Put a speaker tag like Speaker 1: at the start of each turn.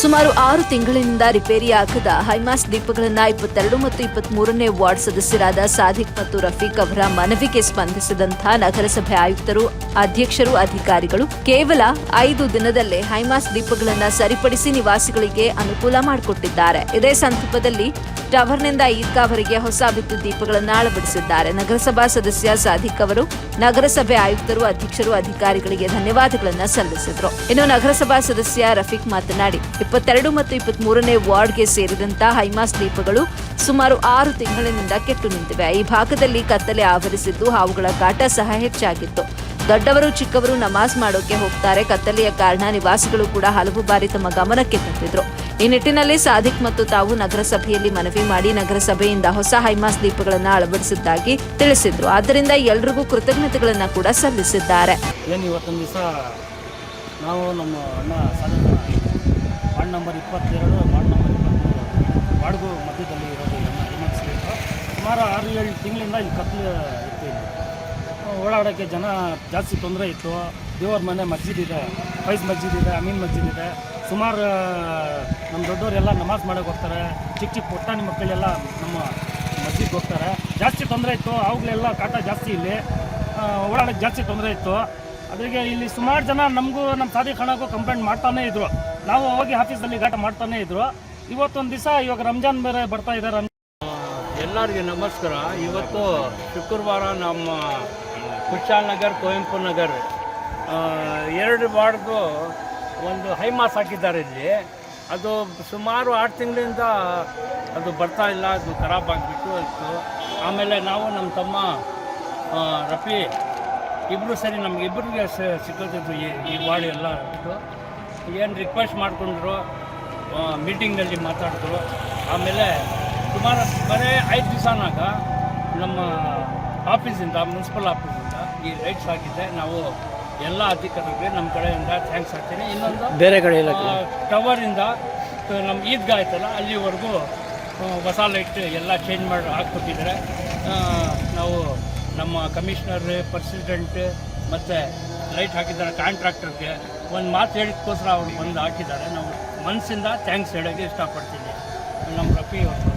Speaker 1: ಸುಮಾರು ಆರು ತಿಂಗಳಿನಿಂದ ರಿಪೇರಿ ರಿಪೇರಿಯಾಗದ ಹೈಮಾಸ್ ದೀಪಗಳನ್ನ ಇಪ್ಪತ್ತೆರಡು ಮತ್ತು ಇಪ್ಪತ್ತ್ ಮೂರನೇ ವಾರ್ಡ್ ಸದಸ್ಯರಾದ ಸಾದಿಕ್ ಮತ್ತು ರಫೀಕ್ ಅವರ ಮನವಿಗೆ ಸ್ಪಂದಿಸಿದಂತಹ ನಗರಸಭೆ ಆಯುಕ್ತರು, ಅಧ್ಯಕ್ಷರು, ಅಧಿಕಾರಿಗಳು ಕೇವಲ ಐದು ದಿನದಲ್ಲೇ ಹೈಮಾಸ್ ದೀಪಗಳನ್ನ ಸರಿಪಡಿಸಿ ನಿವಾಸಿಗಳಿಗೆ ಅನುಕೂಲ ಮಾಡಿಕೊಟ್ಟಿದ್ದಾರೆ. ಇದೇ ಸಂದರ್ಭದಲ್ಲಿ ಟವರ್ನಿಂದ ಈದ್ಗಾವರೆಗೆ ಹೊಸ ವಿದ್ಯುತ್ ದೀಪಗಳನ್ನು ಅಳವಡಿಸಿದ್ದಾರೆ. ನಗರಸಭಾ ಸದಸ್ಯ ಸಾಧಿಕ್ ಅವರು, ನಗರಸಭೆ ಆಯುಕ್ತರು, ಅಧ್ಯಕ್ಷರು, ಅಧಿಕಾರಿಗಳಿಗೆ ಧನ್ಯವಾದಗಳನ್ನು ಸಲ್ಲಿಸಿದರು. ಇನ್ನು ನಗರಸಭಾ ಸದಸ್ಯ ರಫೀಕ್ ಮಾತನಾಡಿ, ಇಪ್ಪತ್ತೆರಡು ಮತ್ತು ಇಪ್ಪತ್ಮೂರನೇ ವಾರ್ಡ್ಗೆ ಸೇರಿದಂತ ಹೈಮಾಸ್ ದೀಪಗಳು ಸುಮಾರು ಆರು ತಿಂಗಳಿನಿಂದ ಕೆಟ್ಟು ನಿಂತಿವೆ. ಈ ಭಾಗದಲ್ಲಿ ಕತ್ತಲೆ ಆವರಿಸಿದ್ದು ಹಾವುಗಳ ಕಾಟ ಸಹ ಹೆಚ್ಚಾಗಿತ್ತು. ದೊಡ್ಡವರು ಚಿಕ್ಕವರು ನಮಾಜ್ ಮಾಡೋಕೆ ಹೋಗ್ತಾರೆ. ಕತ್ತಲೆಯ ಕಾರಣ ನಿವಾಸಿಗಳು ಕೂಡ ಹಲವು ಬಾರಿ ತಮ್ಮ ಗಮನಕ್ಕೆ ತಂದಿದ್ರು. ಈ ನಿಟ್ಟಿನಲ್ಲಿ ಸಾದಿಕ್ ಮತ್ತು ತಾವು ನಗರಸಭೆಯಲ್ಲಿ ಮನವಿ ಮಾಡಿ ನಗರಸಭೆಯಿಂದ ಹೊಸ ಹೈಮಾಸ್ ದೀಪಗಳನ್ನು ಅಳವಡಿಸಿದ್ದಾಗಿ ತಿಳಿಸಿದ್ರು. ಆದ್ದರಿಂದ ಎಲ್ರಿಗೂ ಕೃತಜ್ಞತೆಗಳನ್ನು ಕೂಡ ಸಲ್ಲಿಸಿದ್ದಾರೆ.
Speaker 2: ನಾವು ನಮ್ಮ ಅಣ್ಣ ಸಾಧಕ ವಾರ್ಡ್ ನಂಬರ್ ಇಪ್ಪತ್ತೆರಡು ವಾರ್ಡ್ ನಂಬರ್ ಇಪ್ಪತ್ತ್ಮೂರು. ವಾರ್ಡ್ಗೂ ಮಧ್ಯದಲ್ಲಿ ಇರೋದು ಸುಮಾರು ಆರು ಏಳು ತಿಂಗಳಿಂದ ಇಲ್ಲಿ ಕತ್ಲು ಇಲ್ಲಿ ಓಡಾಡೋಕ್ಕೆ ಜನ ಜಾಸ್ತಿ ತೊಂದರೆ ಇತ್ತು. ದೇವರ ಮನೆ ಮಸ್ಜಿದ್ ಇದೆ ಫೈಸ್ ಮಸ್ಜಿದ್ ಇದೆ, ಅಮೀನ್ ಮಸ್ಜಿದ್ ಇದೆ. ಸುಮಾರು ನಮ್ಮ ದೊಡ್ಡವರೆಲ್ಲ ನಮಾಜ್ ಮಾಡೋಕೆ ಹೋಗ್ತಾರೆ. ಚಿಕ್ಕ ಚಿಕ್ಕ ಪುಟ್ಟಾಣಿ ಮಕ್ಕಳೆಲ್ಲ ನಮ್ಮ ಮಸ್ಜಿದ್ಗೆ ಹೋಗ್ತಾರೆ. ಜಾಸ್ತಿ ತೊಂದರೆ ಇತ್ತು. ಅವುಗಳೆಲ್ಲ ಕಾಟ ಜಾಸ್ತಿ ಇಲ್ಲಿ. ಓಡಾಡೋಕ್ಕೆ ಜಾಸ್ತಿ ತೊಂದರೆ ಇತ್ತು. ಅದಕ್ಕೆ ಇಲ್ಲಿ ಸುಮಾರು ಜನ ನಮಗೂ ನಮ್ಮ ಸಾದಿ ಹಣಕ್ಕೂ ಕಂಪ್ಲೇಂಟ್ ಮಾಡ್ತಾನೇ ಇದ್ರು. ನಾವು ಹೋಗಿ ಆಫೀಸಲ್ಲಿ ಘಾಟ ಮಾಡ್ತಾನೇ ಇದ್ರು. ಇವತ್ತೊಂದು ದಿವಸ ಇವಾಗ ರಂಜಾನ್ ಬೇರೆ ಬರ್ತಾ ಇದ್ದಾರೆ
Speaker 3: ಎಲ್ಲರಿಗೆ ನಮಸ್ಕಾರ. ಇವತ್ತು ಶುಕ್ರವಾರ ನಮ್ಮ ಕುಶಾಲ್ ನಗರ್, ಕುವೆಂಪು ನಗರ್. ಎರಡು ವಾರ್ಡ್ದು ಒಂದು ಹೈಮಾಸ್ ಹಾಕಿದ್ದಾರೆ ಇಲ್ಲಿ. ಅದು ಸುಮಾರು ಆರು ತಿಂಗಳಿಂದ ಅದು ಬರ್ತಾ ಇಲ್ಲ, ಅದು ಖರಾಬ್ ಆಗಿಬಿಟ್ಟು ಇತ್ತು. ಆಮೇಲೆ ನಾವು ನಮ್ಮ ತಮ್ಮ ರಫಿ ಇಬ್ಬರು ಸರಿ ನಮ್ಗೆ ಇಬ್ಬರಿಗೆ ಸಿಕ್ಕೋದಿದ್ದು ಈ ಈ ವಾರ್ಡ್ ಎಲ್ಲ ಇತ್ತು ಏನು ರಿಕ್ವೆಸ್ಟ್ ಮಾಡಿಕೊಂಡ್ರು ಮೀಟಿಂಗ್ನಲ್ಲಿ ಮಾತಾಡಿದ್ರು. ಆಮೇಲೆ ಸುಮಾರು ಬರೀ ಐದು ದಿವಸನಾಗ ನಮ್ಮ ಆಫೀಸಿಂದ ಮುನ್ಸಿಪಲ್ ಆಫೀಸಿಂದ ಈ ಲೈಟ್ಸ್ ಆಗಿದೆ ನಾವು ಎಲ್ಲ ಅಧಿಕಾರಿಗಳಿಗೆ ನಮ್ಮ ಕಡೆಯಿಂದ ಥ್ಯಾಂಕ್ಸ್ ಹಾಕ್ತೀನಿ. ಇನ್ನೊಂದು
Speaker 2: ಬೇರೆ ಕಡೆ
Speaker 3: ಟವರಿಂದ ನಮ್ಮ ಈದ್ಗಾ ಆಯ್ತಲ್ಲ ಅಲ್ಲಿವರೆಗೂ ಹೊಸ ಲೈಟ್ ಎಲ್ಲ ಚೇಂಜ್ ಮಾಡಿ ಹಾಕ್ಕೊಟ್ಟಿದ್ದಾರೆ ನಾವು ನಮ್ಮ ಕಮಿಷನರ್ ಪ್ರೆಸಿಡೆಂಟ್ ಮತ್ತು ಲೈಟ್ ಹಾಕಿದ್ದಾರೆ ಕಾಂಟ್ರಾಕ್ಟರ್ಗೆ ಒಂದು ಮಾತು ಹೇಳಿದಕ್ಕೋಸ್ಕರ ಅವ್ರು ಬಂದು ಹಾಕಿದ್ದಾರೆ. ನಾವು ಮನಸ್ಸಿಂದ ಥ್ಯಾಂಕ್ಸ್ ಹೇಳೋಕ್ಕೆ ಇಷ್ಟಪಡ್ತೀನಿ. ನಮ್ಮ ರಫಿ ಅವರು.